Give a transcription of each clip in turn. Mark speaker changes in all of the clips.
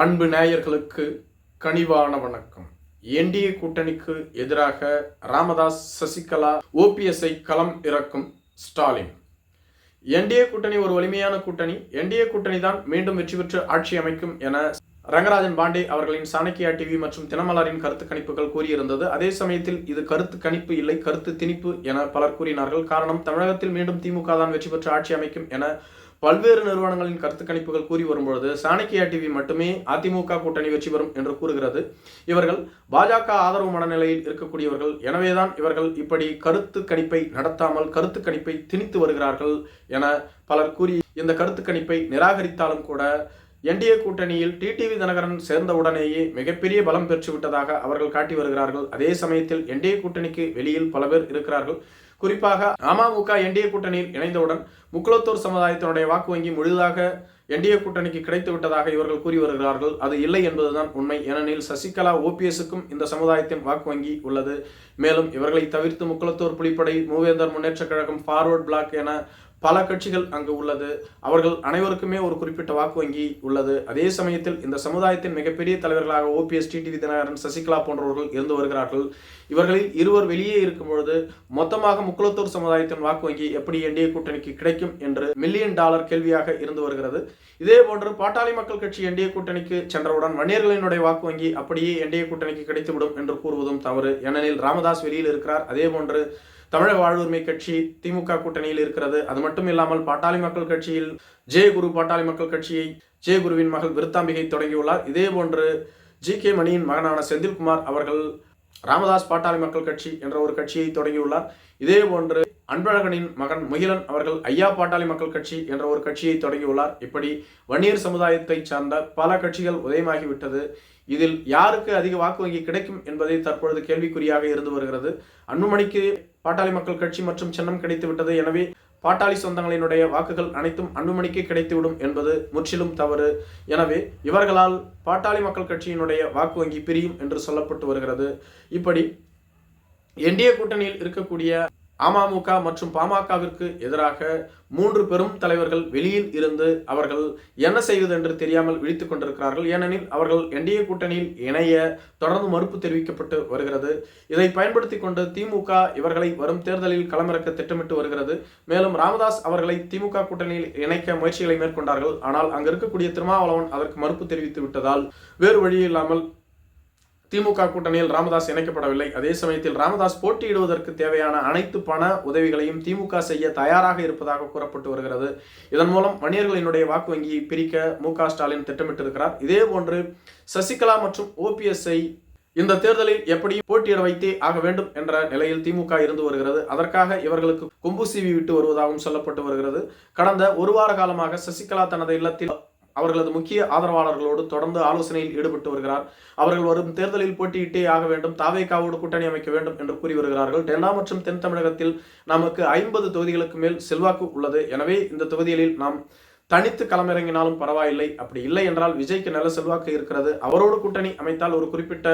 Speaker 1: அன்பு நேயர்களுக்கு கனிவான வணக்கம். என்டிஏ கூட்டணிக்கு எதிராக ராமதாஸ் சசிகலா ஓபிஎஸ்ஐ களம் இறக்கும் ஸ்டாலின். என்டிஏ கூட்டணி ஒரு வலிமையான கூட்டணி. என்டிஏ கூட்டணி தான் மீண்டும் வெற்றி பெற்று ஆட்சி அமைக்கும் என ரங்கராஜன் பாண்டே அவர்களின் சாணக்கியா டிவி மற்றும் தினமலரின் கருத்து கணிப்புகள் கூறியிருந்தது. அதே சமயத்தில் இது கருத்து கணிப்பு இல்லை கருத்து திணிப்பு என பலர் கூறினார்கள். காரணம் தமிழகத்தில் மீண்டும் திமுக தான் வெற்றி பெற்று ஆட்சி அமைக்கும் என பல்வேறு நிறுவனங்களின் கருத்து கணிப்புகள் கூறி வரும்பொழுது சாணக்கியா டிவி மட்டுமே அதிமுக கூட்டணி வெற்றி பெறும் என்று கூறுகிறது. இவர்கள் பாஜக ஆதரவு மனநிலையில் இருக்கக்கூடியவர்கள். எனவேதான் இவர்கள் இப்படி கருத்து கணிப்பை நடத்தாமல் கருத்து கணிப்பை திணித்து வருகிறார்கள் என பலர் கூறி இந்த கருத்து கணிப்பை நிராகரித்தாலும் கூட என்டிஏ கூட்டணியில் டிடிவி தினகரன் சேர்ந்தவுடனேயே மிகப்பெரிய பலம் பெற்றுவிட்டதாக அவர்கள் காட்டி வருகிறார்கள். அதே சமயத்தில் என்டிஏ கூட்டணிக்கு வெளியில் பல பேர் இருக்கிறார்கள். குறிப்பாக அமமுக என்டிஏ கூட்டணியில் இணைந்தவுடன் முக்குளத்தூர் சமுதாயத்தினுடைய வாக்கு வங்கி முழுதாக என்டிஏ கூட்டணிக்கு கிடைத்து விட்டதாக இவர்கள் கூறி வருகிறார்கள். அது இல்லை என்பதுதான் உண்மை. ஏனெனில் சசிகலா ஓபிஎஸ்க்கும் இந்த சமுதாயத்தின் வாக்கு வங்கி உள்ளது. மேலும் இவர்களை தவிர்த்து முக்குளத்தூர் புலிப்படை மூவேந்தர் முன்னேற்ற கழகம் ஃபார்வர்ட் பிளாக் என பல கட்சிகள் அங்கு உள்ளது. அவர்கள் அனைவருக்குமே ஒரு குறிப்பிட்ட வாக்கு வங்கி உள்ளது. அதே சமயத்தில் இந்த சமுதாயத்தின் மிகப்பெரிய தலைவர்களாக ஓபிஎஸ் டிடிவி தினகரன் சசிகலா போன்றவர்கள் இருந்து வருகிறார்கள். இவர்களில் இருவர் வெளியே இருக்கும் பொழுது மொத்தமாக முக்குளத்தூர் சமுதாயத்தின் வாக்கு வங்கி எப்படி என்டிஏ கூட்டணிக்கு கிடைக்கும் என்று மில்லியன் டாலர் கேள்வியாக இருந்து வருகிறது. இதே போன்று பாட்டாளி மக்கள் கட்சி என்டிஏ கூட்டணிக்கு சென்றவுடன் வன்னியர்களினுடைய வாக்கு வங்கி அப்படியே என்டிஏ கூட்டணிக்கு கிடைத்துவிடும் என்று கூறுவதும் தவறு. ஏனெனில் ராமதாஸ் வெளியில் இருக்கிறார். அதே போன்று தமிழக வாழ்வுரிமை கட்சி திமுக கூட்டணியில் இருக்கிறது. அது மட்டும் இல்லாமல் பாட்டாளி மக்கள் கட்சியில் ஜெயகுரு பாட்டாளி மக்கள் கட்சியை ஜெயகுருவின் மகள் விருத்தாம்பிகை தொடங்கியுள்ளார். இதே போன்று ஜி கே மணியின் மகனான செந்தில்குமார் அவர்கள் ராமதாஸ் பாட்டாளி மக்கள் கட்சி என்ற ஒரு கட்சியை தொடங்கியுள்ளார். இதே போன்று அன்பழகனின் மகன் முகிலன் அவர்கள் ஐயா பாட்டாளி மக்கள் கட்சி என்ற ஒரு கட்சியை தொடங்கியுள்ளார். இப்படி வன்னியர் சமுதாயத்தை சார்ந்த பல கட்சிகள் உதயமாகிவிட்டது. இதில் யாருக்கு அதிக வாக்கு வங்கி கிடைக்கும் என்பதை தற்பொழுது கேள்விக்குறியாக இருந்து வருகிறது. அன்புமணிக்கு பாட்டாளி மக்கள் கட்சி மற்றும் சின்னம் கிடைத்துவிட்டது. எனவே பாட்டாளி சொந்தங்களினுடைய வாக்குகள் அனைத்தும் அன்புமணிக்கு கிடைத்துவிடும் என்பது முற்றிலும் தவறு. எனவே இவர்களால் பாட்டாளி மக்கள் கட்சியினுடைய வாக்கு வங்கி பிரியும் என்று சொல்லப்பட்டு வருகிறது. இப்படி என்டிஏ கூட்டணியில் இருக்கக்கூடிய அமமுக மற்றும் பாமகவிற்கு எதிராக மூன்று பெரும் தலைவர்கள் வெளியில் இருந்து அவர்கள் என்ன செய்வது என்று தெரியாமல் விழித்துக் கொண்டிருக்கிறார்கள். ஏனெனில் அவர்கள் என்டிஏ கூட்டணியில் இணைய தொடர்ந்து மறுப்பு தெரிவிக்கப்பட்டு வருகிறது. இதை பயன்படுத்தி கொண்டு திமுக இவர்களை வரும் தேர்தலில் களமிறக்க திட்டமிட்டு வருகிறது. மேலும் ராமதாஸ் அவர்களை திமுக கூட்டணியில் இணைக்க முயற்சிகளை மேற்கொண்டார்கள். ஆனால் அங்கு இருக்கக்கூடிய திருமாவளவன் அதற்கு மறுப்பு தெரிவித்து விட்டதால் வேறு வழி இல்லாமல் திமுக கூட்டணியில் ராமதாஸ் இணைக்கப்படவில்லை. அதே சமயத்தில் ராமதாஸ் போட்டியிடுவதற்கு தேவையான அனைத்து பண உதவிகளையும் திமுக செய்ய தயாராக இருப்பதாக கூறப்பட்டு வருகிறது. இதன் மூலம் வன்னியர்களினுடைய வாக்கு வங்கியை பிரிக்க மு க ஸ்டாலின் திட்டமிட்டிருக்கிறார். இதே போன்று சசிகலா மற்றும் ஓபிஎஸ்ஐ இந்த தேர்தலில் எப்படி போட்டியிட வைத்தே ஆக வேண்டும் என்ற நிலையில் திமுக இருந்து வருகிறது. அதற்காக இவர்களுக்கு கொம்பு சீவி விட்டு வருவதாகவும் சொல்லப்பட்டு வருகிறது. கடந்த ஒரு வார காலமாக சசிகலா தனது இல்லத்தில் அவர்களது முக்கிய ஆதரவாளர்களோடு தொடர்ந்து ஆலோசனையில் ஈடுபட்டு வருகிறார். அவர்கள் வரும் தேர்தலில் போட்டியிட்டே ஆக வேண்டும் தாவேக்காவோடு கூட்டணி அமைக்க வேண்டும் என்று கூறி வருகிறார்கள். டெல்லா மற்றும் தென் தமிழகத்தில் நமக்கு ஐம்பது தொகுதிகளுக்கு மேல் செல்வாக்கு உள்ளது. எனவே இந்த தொகுதிகளில் நாம் தனித்து களமிறங்கினாலும் பரவாயில்லை. அப்படி இல்லை என்றால் விஜய்க்கு நல்ல செல்வாக்கு இருக்கிறது. அவரோடு கூட்டணி அமைத்தால் ஒரு குறிப்பிட்ட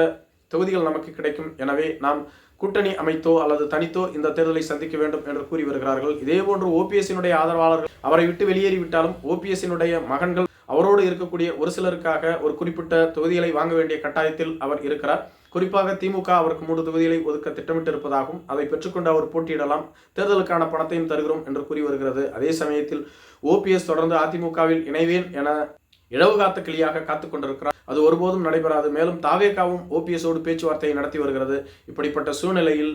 Speaker 1: தொகுதிகள் நமக்கு கிடைக்கும். எனவே நாம் கூட்டணி அமைத்தோ அல்லது தனித்தோ இந்த தேர்தலை சந்திக்க வேண்டும் என்று கூறி வருகிறார்கள். இதே போன்று ஓபிஎஸ்ஸினுடைய ஆதரவாளர்கள் அவரை விட்டு வெளியேறிவிட்டாலும் ஓபிஎஸ்ஸினுடைய மகன்கள் அவரோடு இருக்கக்கூடிய ஒரு சிலருக்காக ஒரு குறிப்பிட்ட தொகுதிகளை வாங்க வேண்டிய கட்டாயத்தில் அவர் இருக்கிறார். குறிப்பாக திமுக அவருக்கு மூன்று தொகுதிகளை ஒதுக்க திட்டமிட்டு இருப்பதாகவும் அதை பெற்றுக்கொண்டு அவர் போட்டியிடலாம் தேர்தலுக்கான பணத்தையும் தருகிறோம் என்று கூறி வருகிறது. அதே சமயத்தில் ஓபிஎஸ் தொடர்ந்து அதிமுகவில் இணைவேன் என இழவு காத்த கிளியாக காத்து கொண்டிருக்கிறார். அது ஒருபோதும் நடைபெறாது. மேலும் தாவேகாவும் ஓபிஎஸோடு பேச்சுவார்த்தையை நடத்தி வருகிறது. இப்படிப்பட்ட சூழ்நிலையில்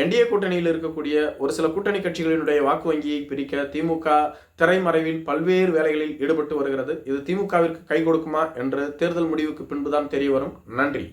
Speaker 1: என்டிஏ கூட்டணியில் இருக்கக்கூடிய ஒரு சில கூட்டணி கட்சிகளினுடைய வாக்கு வங்கியை பிரிக்க திமுக திரைமறைவில் பல்வேறு வேலைகளில் ஈடுபட்டு வருகிறது. இது திமுகவிற்கு கை கொடுக்குமா என்று தேர்தல் முடிவுக்கு பின்புதான் தெரிய வரும் நன்றி.